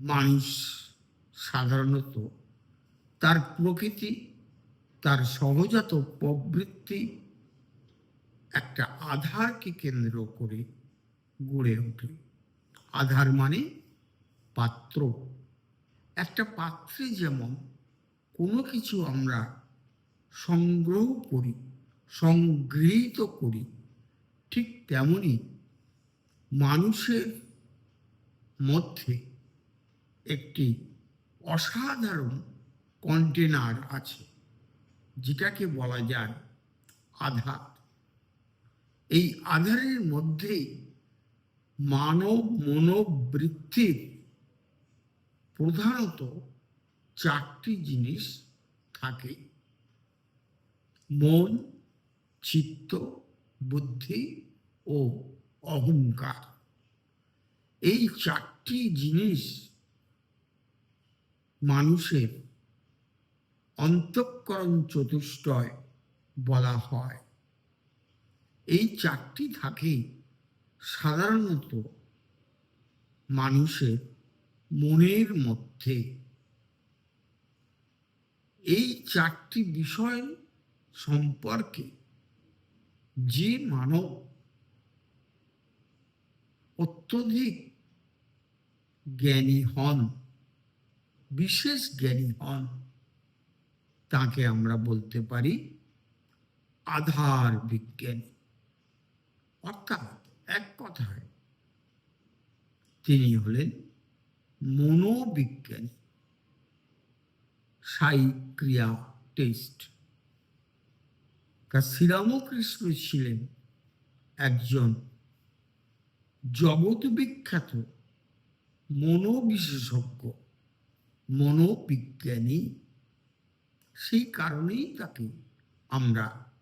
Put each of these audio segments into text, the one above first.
মানুষ সাধারণত তার প্রকৃতি, তার সহজাত প্রবৃত্তি একটা আধারকে কেন্দ্র করে গড়ে ওঠে। আধার মানে পাত্র। একটা পাত্রে যেমন কোনো কিছু আমরা সংগ্রহ করি, সংগৃহীত করি, ঠিক তেমনি মানুষের মধ্যে একটি অসাধারণ কন্টেনার আছে, যেটাকে বলা যায় আধার। এই আধারের মধ্যেই মানব মনোবৃত্তির প্রধানত চারটি জিনিস থাকে। মন, চিত্ত, বুদ্ধি ও অহংকার। এই চারটি জিনিস মানুষের অন্তঃকরণ চতুষ্টয় বলা হয়। এই চারটি থাকে সাধারণত মানুষের মনের মধ্যে। এই চারটি বিষয় সম্পর্কে যে মানব অত্যধিক জ্ঞানী হন বিশেষ জ্ঞানী হন। তাকে আমরা বলতে পারি আধার বিজ্ঞানী। অর্থাৎ এক কথায় তিনি হলেন মনোবিজ্ঞানী। সাইক্রিয়া টেস্ট। শ্রীরামকৃষ্ণ ছিলেন একজন জগৎ বিখ্যাত মনোবিশেষজ্ঞ। মনোবিজ্ঞানী। সেই কারণেই তাকে আমরা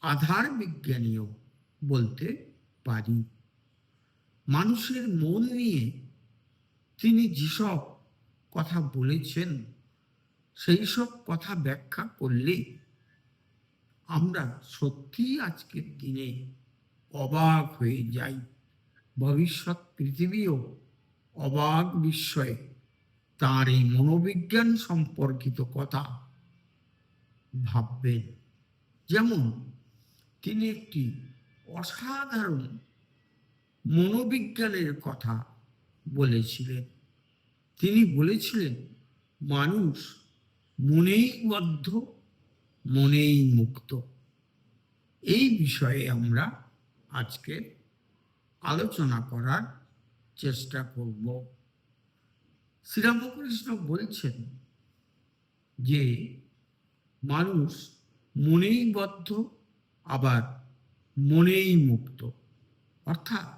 আধার বিজ্ঞানীও বলতে পারি। মানুষের মন নিয়ে তিনি যেসব কথা বলেছেন সেই সব কথা ব্যাখ্যা করলে আমরা সত্যিই আজকের দিনে অবাক হয়ে যাই। ভবিষ্যৎ পৃথিবীও অবাক বিস্ময়ে তার এই মনোবিজ্ঞান সম্পর্কিত কথা ভাববেন। যেমন, তিনি একটি অসাধারণ মনোবিজ্ঞানের কথা বলেছিলেন। তিনি বলেছিলেন, মানুষ মনেই বদ্ধ, মনেই মুক্ত। এই বিষয়ে আমরা আজকে আলোচনা করার চেষ্টা করব। শ্রীরামকৃষ্ণ বলছেন যে মানুষ মনেই বদ্ধ, আবার মনেই মুক্ত। অর্থাৎ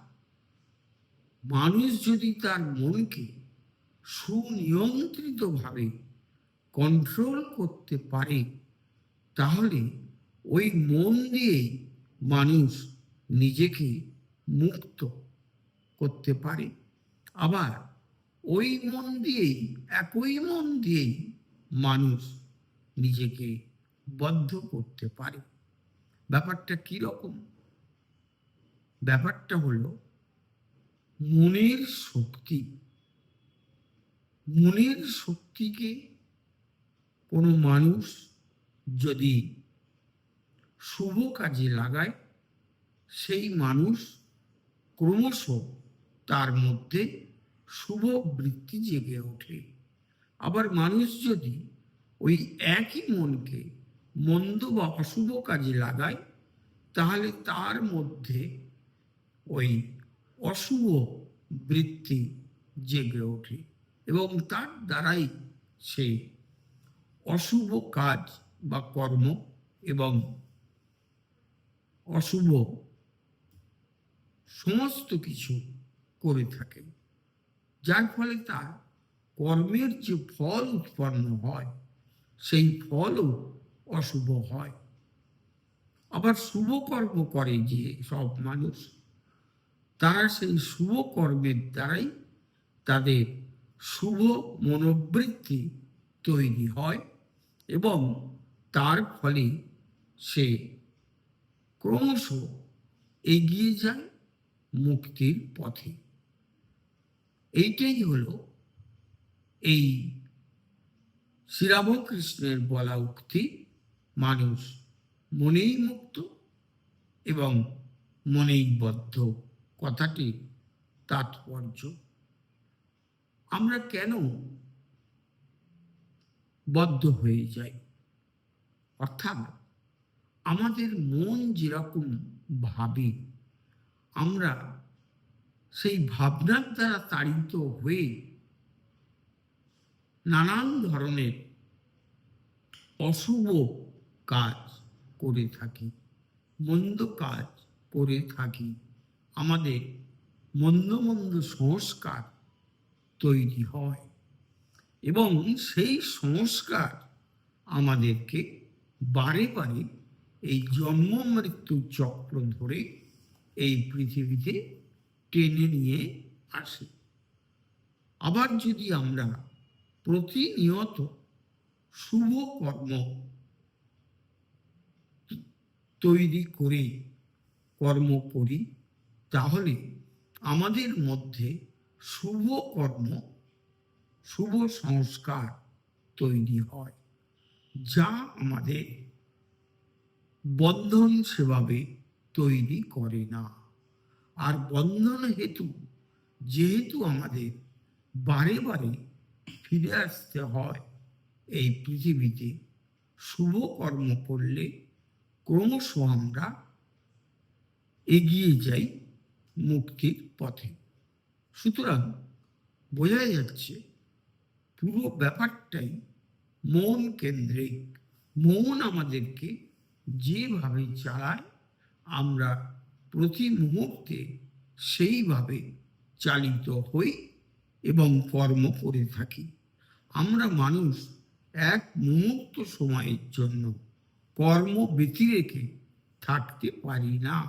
মানুষ যদি তার মনকে সুনিয়ন্ত্রিতভাবে কন্ট্রোল করতে পারে, তাহলে ওই মন দিয়েই মানুষ নিজেকে মুক্ত করতে পারে। আবার ওই মন দিয়েই, একই মন দিয়েই মানুষ নিজেকে বদ্ধ করতে পারে। ব্যাপারটা কি রকম? ব্যাপারটা হলো, মনের শক্তি, মনের শক্তিকে কোনো মানুষ যদি শুভ কাজে লাগায়, সেই মানুষ ক্রমশ তার মধ্যে শুভ বৃত্তি জেগে ওঠে। আবার মানুষ যদি ওই একই মনকে মন্দ বা অশুভ কাজে লাগায়, তাহলে তার মধ্যে ওই অশুভ বৃত্তি জেগে ওঠে এবং তার দ্বারাই সে অশুভ কাজ বা কর্ম এবং অশুভ সমস্ত কিছু করে থাকে। যার ফলে তার কর্মের যে ফল উৎপন্ন হয়, সেই ফলও অশুভ হয়। আবার শুভ কর্ম করে যে সব মানুষ, তারা সেই শুভ কর্মের দ্বারাই তাদের শুভ মনোবৃত্তি তৈরি হয় এবং তার ফলে সে ক্রমশ এগিয়ে যায় মুক্তির পথে। এইটাই হলো এই শ্রীরামকৃষ্ণের বলা উক্তি, মানুষ মনেই মুক্ত এবং মনেই বদ্ধ। কথাটি তাৎপর্য। আমরা কেন বদ্ধ হয়ে যাই? অর্থাৎ আমাদের মন যেরকম ভাবে আমরা সেই ভাবনার দ্বারা তাড়িত হয়ে নানান ধরনের অশুভ কাজ করে থাকি, মন্দ কাজ করে থাকি, আমাদের মন্দ মন্দ সংস্কার তৈরি হয় এবং সেই সংস্কার আমাদেরকে বারে বারে এই জন্ম মৃত্যু চক্র ধরে এই পৃথিবীতে টেনে নিয়ে আসে। আবার যদি আমরা প্রতিনিয়ত শুভ কর্ম তৈরি করে কর্ম করি, তাহলে আমাদের মধ্যে শুভ কর্ম, শুভ সংস্কার তৈরি হয়, যা আমাদের বন্ধন সেভাবে তৈরি করে না। আর বন্ধন হেতু যেহেতু আমাদের বারে বারে ফিরে আসতে হয়, এই পৃথিবীতে শুভ কর্ম করলে ক্রমশ আমরা এগিয়ে যাই মুক্তির পথে। সুতরাং বোঝা যাচ্ছে পুরো ব্যাপারটাই মন কেন্দ্রিক। মন আমাদেরকে যেভাবে চালায়, আমরা প্রতি মুহূর্তে সেইভাবে চালিত হই এবং কর্ম করে থাকি। আমরা মানুষ এক মুহূর্ত সময়ের জন্য কর্ম ব্যতি রেখে থাকতে পারি না।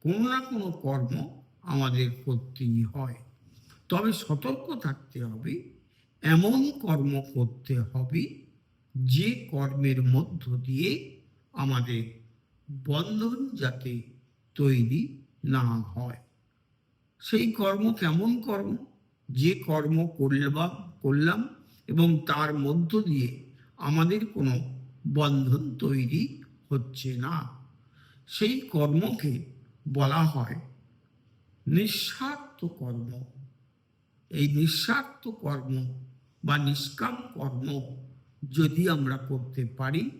কোনো না কোনো কর্ম আমাদের করতেই হয়। তবে সতর্ক থাকতে হবে, এমন কর্ম করতে হবে যে কর্মের মধ্য দিয়ে আমাদের বন্ধন যাতে তৈরি না হয়। সেই কর্ম কেমন কর্ম? যে কর্ম করলাম করলাম এবং তার মধ্য দিয়ে আমাদের কোনো বন্ধন তৈরি হচ্ছে না। সেই কর্মকে বলা হয় নিঃস্বার্থ কর্ম। এই নিঃস্বার্থ কর্ম বা নিষ্কাম কর্ম যদি আমরা করতে পারি,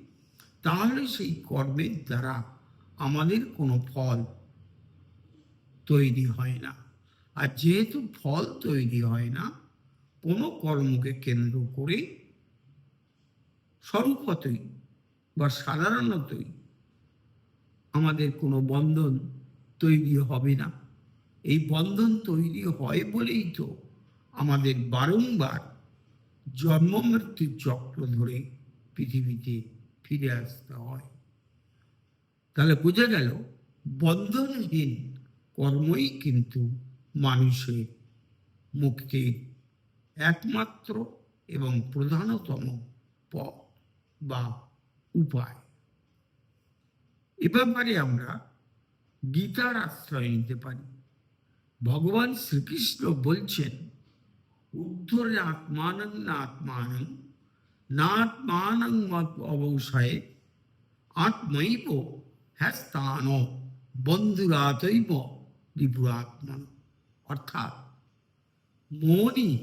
তাহলে সেই কর্মের দ্বারা আমাদের কোনো ফল তৈরি হয় না। আর যেহেতু ফল তৈরি হয় না, কোনো কর্মকে কেন্দ্র করে স্বরূপতই বা সাধারণতই আমাদের কোনো বন্ধন তৈরি হবে না। এই বন্ধন তৈরি হয় বলেই তো আমাদের বারংবার জন্ম মৃত্যুর চক্র ধরে পৃথিবীতে ফিরে আসতে হয়। তাহলে বোঝা গেল বন্ধনহীন কর্মই কিন্তু মানুষের মুক্তির একমাত্র এবং প্রধানতম পথ বা উপায়। এ ব্যাপারে আমরা গীতার আশ্রয় নিতে পারি। ভগবান শ্রীকৃষ্ণ বলছেন, উদ্ধরে আত্মানং না আত্মানং না আত্মানং অবসায়ে আত্মৈব হ্যাস্তান বন্ধুরাতৈব ত্রিপুরাত্মন অর্থাৎ মনই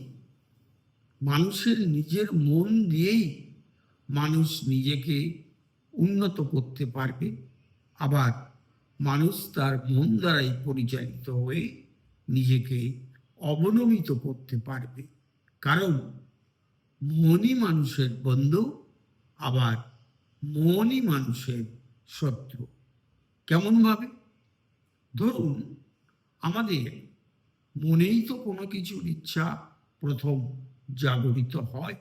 মানুষের নিজের মন দিয়েই মানুষ নিজেকে উন্নত করতে পারবে। আবার মানুষ তার মন দ্বারাই পরিচালিত হয়ে নিজেকে অবনমিত করতে পারবে। কারণ মনই মানুষের বন্ধু, আবার মনই মানুষের শত্রু। কেমনভাবে? ধরুন, আমাদের মনেই তো কোনো কিছুর ইচ্ছা প্রথম জাগরিত হয়।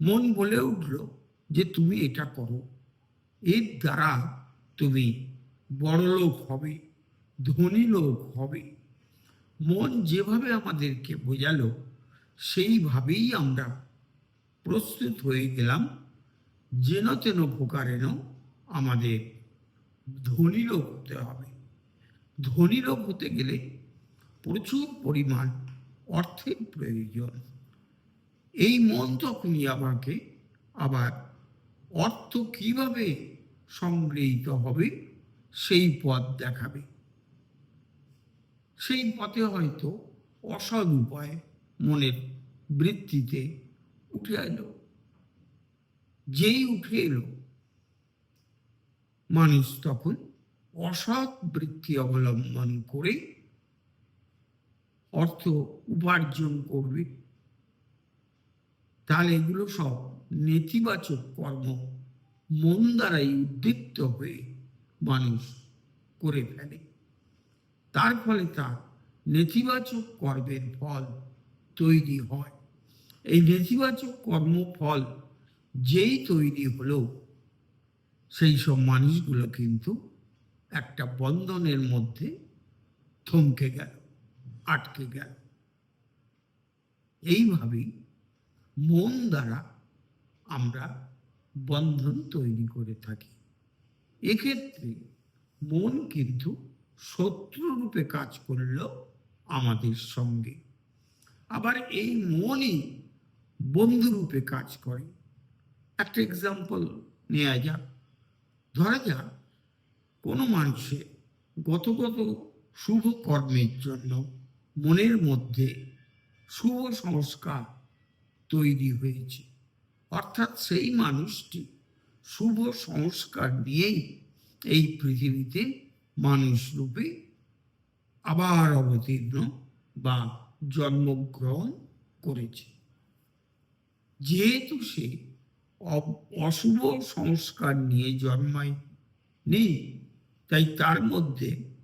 মন বলে উঠল যে তুমি এটা করো। এর দ্বারা তুমি বড় লোক হবে ধনী লোক হবে। মন যেভাবে আমাদেরকে বোঝালো, সেইভাবেই আমরা প্রস্তুত হয়ে গেলাম, যেন তেন প্রকারেণ আমাদের ধনী লোক হতে হবে। ধনী লোক হতে গেলে প্রচুর পরিমাণ অর্থের প্রয়োজন। এই মন তখনই আমাকে আবার অর্থ কীভাবে সংগৃহীত হবে সেই পথ দেখাবে। সেই পথে হয়তো অসৎ উপায় মনের বৃত্তিতে উঠে এলো। যেই উঠে এলো মানুষ তখন অসৎ বৃত্তি অবলম্বন করে অর্থ উপার্জন করবে। তাহলে এগুলো সব নেতিবাচক কর্ম মন দ্বারাই উদ্দীপ্ত হয়ে মানুষ করে ফেলে। তার ফলে তার নেতিবাচক কর্মের ফল তৈরি হয়। এই নেতিবাচক কর্মফল যেই তৈরি হলো সেই সব মানুষগুলো কিন্তু একটা বন্ধনের মধ্যে থমকে গেল, আটকে গেল। এইভাবেই মন দ্বারা আমরা বন্ধন তৈরি করে থাকি। এক্ষেত্রে মন কিন্তু শত্রুরূপে কাজ করল আমাদের সঙ্গে। আবার এই মনই বন্ধুরূপে কাজ করে। একটা এক্সাম্পল নেওয়া যাক। ধরা যাক, কোনো মানুষের গত গত শুভ কর্মের জন্য মনের মধ্যে শুভ সংস্কার তৈরি হয়েছে। অর্থাৎ সেই মানুষটি শুভ সংস্কার নিয়েই এই পৃথিবীতে মানুষ রূপে আবার অবতীর্ণ বা জন্মগ্রহণ করেছে। যেহেতু সে অশুভ সংস্কার নিয়ে জন্মায়। নেই। তাই তার মধ্যে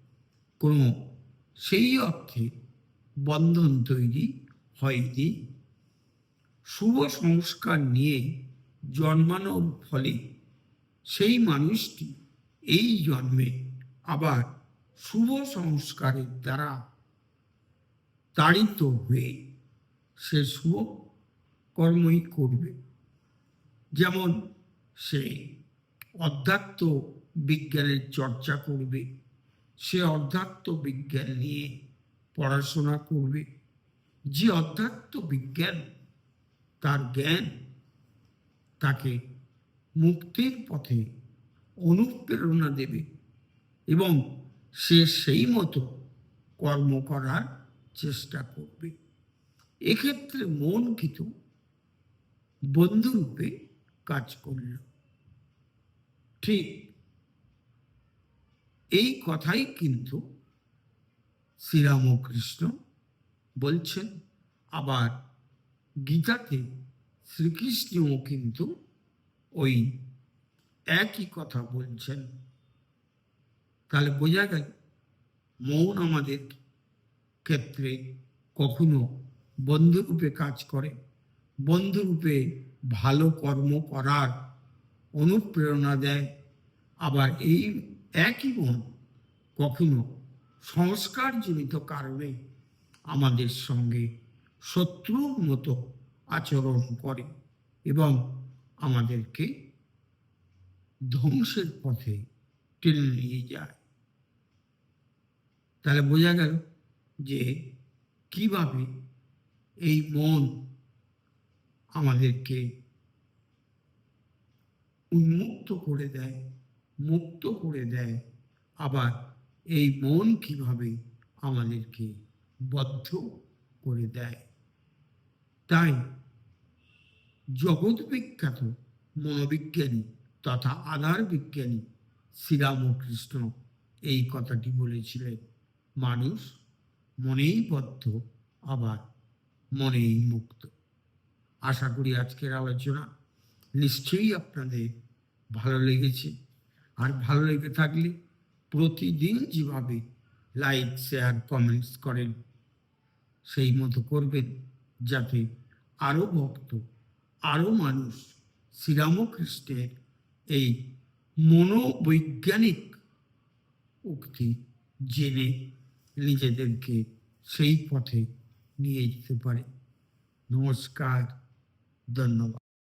কোনো সেই অর্থে বন্ধন তৈরি হয়নি। শুভ সংস্কার নিয়ে জন্মানোর ফলে সেই মানুষটি এই জন্মে আবার শুভ সংস্কারের দ্বারা তাড়িত হয়ে সে শুভ কর্মই করবে। যেমন সে অধ্যাত্ম বিজ্ঞানের চর্চা করবে, সে অধ্যাত্ম বিজ্ঞান নিয়ে পড়াশোনা করবে। যে অধ্যাত্ম বিজ্ঞান, তার জ্ঞান তাকে মুক্তির পথে অনুপ্রেরণা দেবে এবং সে সেই মতো কর্ম করার চেষ্টা করবে। এক্ষেত্রে মন কিন্তু বন্ধুরূপে কাজ করল। ঠিক এই কথাই কিন্তু শ্রীরামকৃষ্ণ বলছেন। আবার গীতাতে শ্রীকৃষ্ণও কিন্তু ওই একই কথা বলছেন। তাহলে বোঝা গেল মৌন আমাদের ক্ষেত্রে কখনো বন্ধুরূপে কাজ করে, বন্ধুরূপে ভালো কর্ম করার অনুপ্রেরণা দেয়। আবার এই একই মন কখনো সংস্কারজনিত কারণে আমাদের সঙ্গে শত্রুর মতো আচরণ করে এবং আমাদেরকে ধ্বংসের পথে টেনে নিয়ে যায়। তাহলে বোঝা গেল যে কীভাবে এই মন আমাদেরকে উন্মুক্ত করে দেয়, মুক্ত করে দেয়। আবার এই মন কীভাবে আমাদেরকে বদ্ধ করে দেয়? তাই জগৎ বিখ্যাত মনোবিজ্ঞানী তথা আধার বিজ্ঞানী শ্রীরামকৃষ্ণ এই কথাটি বলেছিলেন। মানুষ মনেই বদ্ধ, আবার মনেই মুক্ত। আশা করি আজকের আলোচনা নিশ্চয়ই আপনাদের ভালো লেগেছে। আর ভালো লেগে থাকলে প্রতিদিন যেভাবে লাইক, শেয়ার, কমেন্টস করেন, সেই মতো করবেন যাতে আরও ভক্ত আরও মানুষ শ্রীরামকৃষ্ণের এই মনোবৈজ্ঞানিক উক্তি জেনে নিজেদেরকে সেই পথে নিয়ে যেতে পারে। নমস্কার। धन्यवाद